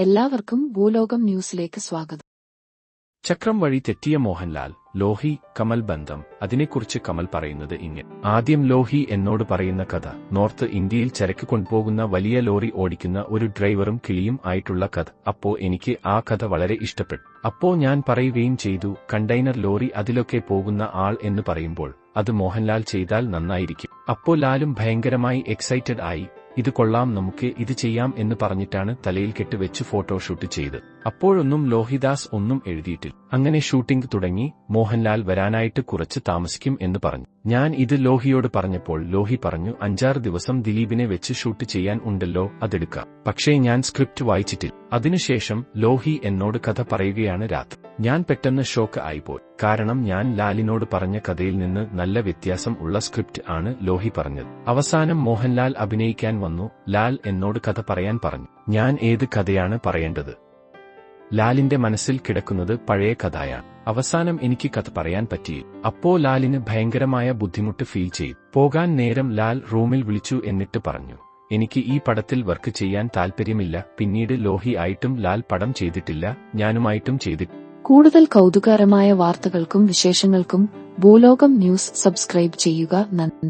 എല്ലാവർക്കും ഭൂലോകം ന്യൂസിലേക്ക് സ്വാഗതം. ചക്രം വഴി തെറ്റിയ മോഹൻലാൽ ലോഹി കമൽ ബന്ധം അതിനെക്കുറിച്ച് കമൽ പറയുന്നത് ഇങ്ങനെ. ആദ്യം ലോഹി എന്നോട് പറയുന്ന കഥ നോർത്ത് ഇന്ത്യയിൽ ചരക്ക് കൊണ്ടുപോകുന്ന വലിയ ലോറി ഓടിക്കുന്ന ഒരു ഡ്രൈവറും കിളിയും ആയിട്ടുള്ള കഥ. അപ്പോ എനിക്ക് ആ കഥ വളരെ ഇഷ്ടപ്പെട്ടു. അപ്പോ ഞാൻ പറയുകയും ചെയ്തു കണ്ടെയ്നർ ലോറി അതിലൊക്കെ പോകുന്ന ആൾ എന്ന് പറയുമ്പോൾ അത് മോഹൻലാൽ ചെയ്താൽ നന്നായിരിക്കും. അപ്പോ ലാലും ഭയങ്കരമായി എക്സൈറ്റഡ് ആയി ഇത് കൊള്ളാം നമുക്ക് ഇത് ചെയ്യാം എന്ന് പറഞ്ഞിട്ടാണ് തലയിൽ കെട്ടുവെച്ച് ഫോട്ടോഷൂട്ട് ചെയ്ത്. അപ്പോഴൊന്നും ലോഹിദാസ് ഒന്നും എഴുതിയിട്ടില്ല. അങ്ങനെ ഷൂട്ടിംഗ് തുടങ്ങി മോഹൻലാൽ വരാനായിട്ട് കുറച്ച് താമസിക്കും എന്ന് പറഞ്ഞു. ഞാൻ ഇത് ലോഹിയോട് പറഞ്ഞപ്പോൾ ലോഹി പറഞ്ഞു അഞ്ചാറ് ദിവസം ദിലീപിനെ വെച്ച് ഷൂട്ട് ചെയ്യാൻ ഉണ്ടല്ലോ അതെടുക്കാം. പക്ഷേ ഞാൻ സ്ക്രിപ്റ്റ് വായിച്ചിട്ടില്ല. അതിനുശേഷം ലോഹി എന്നോട് കഥ പറയുകയാണ് രാത്രി. ഞാൻ പെട്ടെന്ന് ഷോക്ക് ആയിപ്പോയി. കാരണം ഞാൻ ലാലിനോട് പറഞ്ഞ കഥയിൽ നിന്ന് നല്ല വ്യത്യാസം ഉള്ള സ്ക്രിപ്റ്റ് ആണ് ലോഹി പറഞ്ഞത്. അവസാനം മോഹൻലാൽ അഭിനയിക്കാൻ വന്നു. ലാൽ എന്നോട് കഥ പറയാൻ പറഞ്ഞു. ഞാൻ ഏത് കഥയാണ് പറയേണ്ടത്? ലാലിന്റെ മനസ്സിൽ കിടക്കുന്നത് പഴയ കഥയാണ്. അവസാനം എനിക്ക് കഥ പറയാൻ പറ്റിയില്ല. അപ്പോ ലാലിന് ഭയങ്കരമായ ബുദ്ധിമുട്ട് ഫീൽ ചെയ്തു. പോകാൻ നേരം ലാൽ റൂമിൽ വിളിച്ചു എന്നിട്ട് പറഞ്ഞു എനിക്ക് ഈ പടത്തിൽ വർക്ക് ചെയ്യാൻ താൽപ്പര്യമില്ല പിന്നീട് ലോഹി ആയിട്ടും ലാൽ പടം ചെയ്തിട്ടില്ല. ഞാനുമായിട്ടും ചെയ്തിട്ടില്ല. കൂടുതൽ കൗതുകകരമായ വാർത്തകൾക്കും വിശേഷങ്ങൾക്കും ഭൂലോകം ന്യൂസ് സബ്സ്ക്രൈബ് ചെയ്യുക നന്ദി.